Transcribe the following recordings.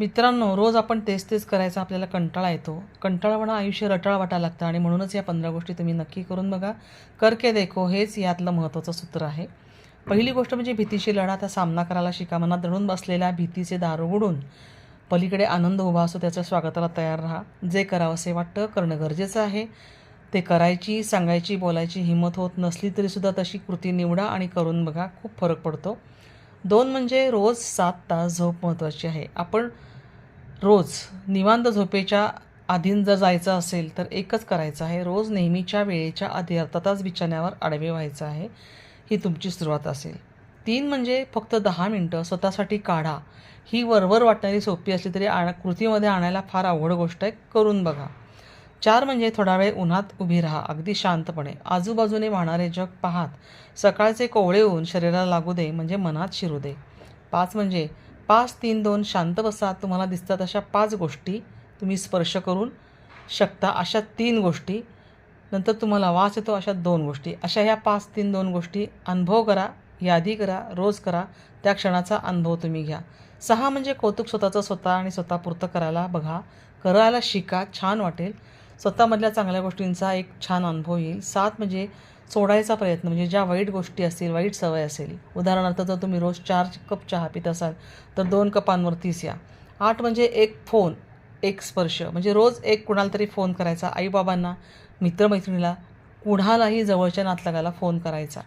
मित्रांनो रोज आपण तेच तेच करायचा आपल्याला कंटाळा येतो. कंटाळावाणं आयुष्य रटाळ वाटायला लागतं आणि म्हणूनच या पंधरा गोष्टी तुम्ही नक्की करून बघा. करके देखो हेच यातलं महत्त्वाचं सूत्र आहे. पहिली गोष्ट म्हणजे भीतीशी लढा त्या सामना करायला शिका. मनात दडून बसलेल्या भीतीचे दार उघडून पलीकडे आनंद उभा असो त्याच्या स्वागताला तयार राहा. जे करावंसे वाटतं करणं गरजेचं आहे. ते करायची सांगायची बोलायची हिंमत होत नसली तरीसुद्धा तशी कृती निवडा आणि करून बघा. खूप फरक पडतो. दोन म्हणजे रोज सात तास झोप महत्त्वाची आहे. आपण रोज निवांत झोपेच्या आधीन जर जायचं असेल तर एकच करायचं आहे. रोज नेहमीच्या वेळेच्या आधी अर्धा तास बिछाण्यावर आडवे व्हायचं आहे. ही तुमची सुरुवात असेल. तीन म्हणजे फक्त दहा मिनटं स्वतःसाठी काढा. ही वरवर वाटणारी सोपी असली तरी आण कृतीमध्ये आणायला फार अवघड गोष्ट आहे. करून बघा. चार म्हणजे थोडा वेळ उन्हात उभी राहा. अगदी शांतपणे. आजूबाजूने वाहणारे जग पाहात. सकाळचे कोवळे ऊन शरीराला लागू दे म्हणजे मनात शिरू दे. पाच म्हणजे पाच तीन दोन शांत बसा. तुम्हाला दिसतात अशा पाच गोष्टी. तुम्ही स्पर्श करून शकता अशा तीन गोष्टी. नंतर तुम्हाला वास येतो अशा दोन गोष्टी. अशा ह्या पाच तीन दोन गोष्टी अनुभव करा यादी करा रोज करा. त्या क्षणाचा अनुभव तुम्ही घ्या. सहा म्हणजे कौतुक स्वतःचं स्वतः आणि स्वतःपुरतं करायला बघा. करायला शिका. छान वाटेल. स्वतःमधल्या चांगल्या गोष्टींचा एक छान अनुभव येईल. सात म्हणजे सोडायचा प्रयत्न म्हणजे ज्या वाईट गोष्टी असतील वाईट सवय असेल. उदाहरणार्थ जर तुम्ही रोज चार कप चहा पित असाल तर दोन कपांवरतीच या. आठ म्हणजे एक फोन एक स्पर्श. म्हणजे रोज एक कुणाला तरी फोन करायचा आईबाबांना मित्रमैत्रिणीला कुणालाही जवळच्या नातलगाला फोन करायचा.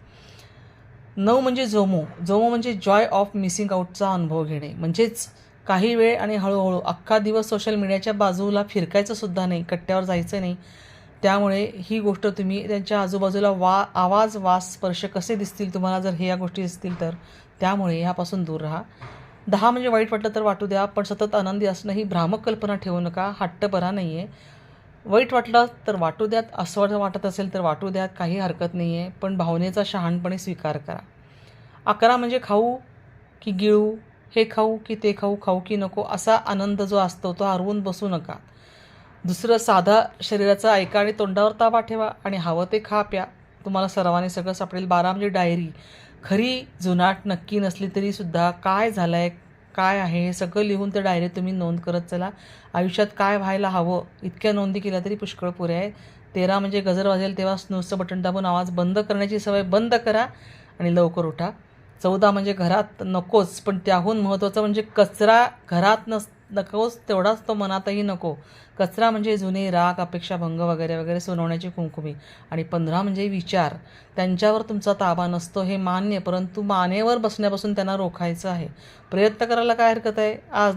नऊ म्हणजे जोमो जोमो म्हणजे जॉय ऑफ मिसिंग आऊटचा अनुभव घेणे. म्हणजेच काही वेळ आणि हळूहळू अख्खा दिवस सोशल मीडियाच्या बाजूला फिरकायचं सुद्धा नाही कट्ट्यावर जायचं नाही. त्यामुळे ही गोष्ट तुम्ही त्यांच्या आजूबाजूला वा आवाज वास स्पर्श कसे दिसतील तुम्हाला जर हे या गोष्टी दिसतील तर त्यामुळे ह्यापासून दूर राहा. दहा म्हणजे वाईट वाटलं तर वाटू द्या पण सतत आनंदी असणं ही भ्रामक कल्पना ठेवू नका हट्टपरा नाही आहे वाईट वाटलं तर वाटू द्यात अस्वस्थ वाटत असेल तर वाटू द्यात काही हरकत नाही आहे पण भावनेचा शहाणपणे स्वीकार करा. अकरा म्हणजे खाऊ की गिळू? हे खाऊ की ते खाऊ खाऊ की नको असा आनंद जो असतो तो हरवून बसू नका. दुसरं साधा शरीराचा ऐका आणि तोंडावर ताबा ठेवा आणि हवं ते खा प्या. तुम्हाला सर्वांनी सगळं सापडेल. बारा म्हणजे डायरी. खरी जुनाट नक्की नसली तरीसुद्धा काय झालं आहे काय आहे हे सगळं लिहून त्या डायरी तुम्ही नोंद करत चला. आयुष्यात काय व्हायला हवं इतक्या नोंदी केल्या तरी पुष्कळ पुरे आहे तेरा म्हणजे गजर वाजेल तेव्हा स्नूजचं बटन दाबून आवाज बंद करण्याची सवय बंद करा आणि लवकर उठा. चौदा म्हणजे घरात नकोच पण त्याहून महत्त्वाचं म्हणजे कचरा घरात नस नकोच तेवढाच तो मनातही नको. कचरा म्हणजे जुने राग अपेक्षाभंग वगैरे वगैरे सुनावण्याची कुंकुमी. आणि पंधरा म्हणजे विचार. त्यांच्यावर तुमचा ताबा नसतो हे मान्य परंतु मानेवर बसण्यापासून त्यांना रोखायचं आहे. प्रयत्न करायला काय हरकत आहे? आज